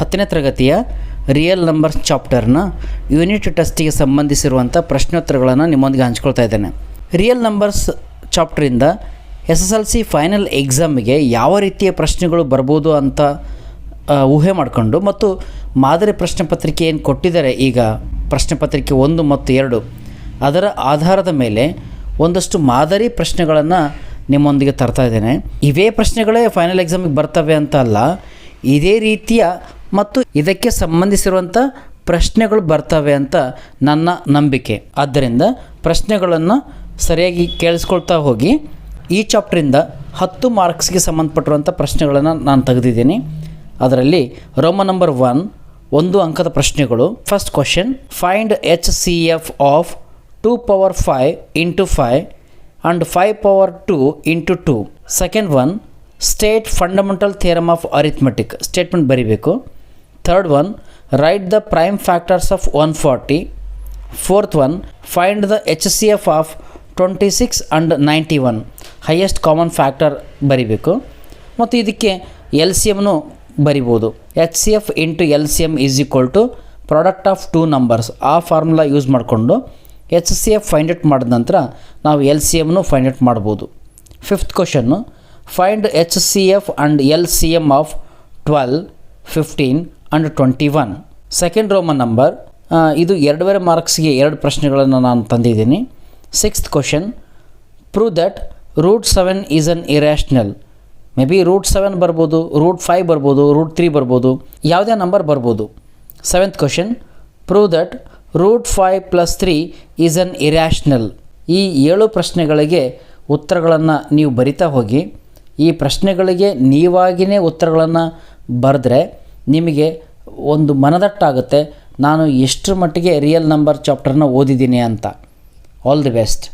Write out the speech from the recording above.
ಹತ್ತನೇ ತರಗತಿಯ real numbers ಚಾಪ್ಟರ್ನ ಯೂನಿಟ್ ಟೆಸ್ಟಿಗೆ ಸಂಬಂಧಿಸಿರುವಂಥ ಪ್ರಶ್ನೋತ್ತರಗಳನ್ನು ನಿಮ್ಮೊಂದಿಗೆ ಹಂಚ್ಕೊಳ್ತಾ ಇದ್ದೇನೆ. Real numbers ಚಾಪ್ಟರಿಂದ S S L C final ಎಕ್ಸಾಮಿಗೆ ಯಾವ ರೀತಿಯ ಪ್ರಶ್ನೆಗಳು ಬರ್ಬೋದು ಅಂತ ಊಹೆ ಮಾಡಿಕೊಂಡು ಮತ್ತು ಮಾದರಿ ಪ್ರಶ್ನೆ ಪತ್ರಿಕೆ ಏನು ಕೊಟ್ಟಿದ್ದಾರೆ ಈಗ, ಪ್ರಶ್ನೆ ಪತ್ರಿಕೆ ಒಂದು ಮತ್ತು ಎರಡು, ಅದರ ಆಧಾರದ ಮೇಲೆ ಒಂದಷ್ಟು ಮಾದರಿ ಪ್ರಶ್ನೆಗಳನ್ನು ನಿಮ್ಮೊಂದಿಗೆ ತರ್ತಾ ಇದ್ದೇನೆ. ಇವೇ ಪ್ರಶ್ನೆಗಳೇ ಫೈನಲ್ ಎಕ್ಸಾಮಿಗೆ ಬರ್ತವೆ ಅಂತ ಅಲ್ಲ, ಇದೇ ರೀತಿಯ ಮತ್ತು ಇದಕ್ಕೆ ಸಂಬಂಧಿಸಿರುವಂಥ ಪ್ರಶ್ನೆಗಳು ಬರ್ತವೆ ಅಂತ ನನ್ನ ನಂಬಿಕೆ. ಆದ್ದರಿಂದ ಪ್ರಶ್ನೆಗಳನ್ನು ಸರಿಯಾಗಿ ಕೇಳಿಸ್ಕೊಳ್ತಾ ಹೋಗಿ. ಈ ಚಾಪ್ಟ್ರಿಂದ ಹತ್ತು ಮಾರ್ಕ್ಸ್ಗೆ ಸಂಬಂಧಪಟ್ಟಿರುವಂಥ ಪ್ರಶ್ನೆಗಳನ್ನು ನಾನು ತೆಗೆದಿದ್ದೀನಿ. ಅದರಲ್ಲಿ ರೋಮ ನಂಬರ್ ಒನ್ ಒಂದು ಅಂಕದ ಪ್ರಶ್ನೆಗಳು. First question find H C F of two power five into five and five power two into two second one state fundamental theorem of arithmetic statement ಬರೀಬೇಕು. Third one write the prime factors of one forty fourth one find the H C F of twenty six and ninety one highest common factor ಬರಿಬೇಕು. ಮತ್ತು ಇದಕ್ಕೆ L C ಎಮ್ನು ಬರಿಬೋದು. H C F into L C M is equal to product of two numbers ಆ formula use ಮಾಡಿಕೊಂಡು H C F find out ಮಾಡಿದ ನಂತರ ನಾವು ಎಲ್ ಸಿ ಎಮ್ನು ಫೈಂಡ್ ಔಟ್ ಮಾಡ್ಬೋದು. Fifth question find H C F and L C M of twelve fifteen and twenty one second roman number ಇದು ಎರಡೂವರೆ ಮಾರ್ಕ್ಸ್ಗೆ ಎರಡು ಪ್ರಶ್ನೆಗಳನ್ನು ನಾನು ತಂದಿದ್ದೀನಿ. Sixth question prove that root seven is an irrational may be root seven ಬರ್ಬೋದು root five ಬರ್ಬೋದು root three ಬರ್ಬೋದು, ಯಾವುದೇ ನಂಬರ್ ಬರ್ಬೋದು. Seventh question prove that root five plus three is an irrational ಈ ಏಳು ಪ್ರಶ್ನೆಗಳಿಗೆ ಉತ್ತರಗಳನ್ನು ನೀವು ಬರಿತಾ ಹೋಗಿ. ಈ ಪ್ರಶ್ನೆಗಳಿಗೆ ನೀವಾಗಿಯೇ ಉತ್ತರಗಳನ್ನು ಬರೆದ್ರೆ ನಿಮಗೆ ಒಂದು ಮನದಟ್ಟಾಗುತ್ತೆ ನಾನು ಎಷ್ಟರ ಮಟ್ಟಿಗೆ ರಿಯಲ್ ನಂಬರ್ ಚಾಪ್ಟರ್ನ ಓದಿದ್ದೀನಿ ಅಂತ. All the best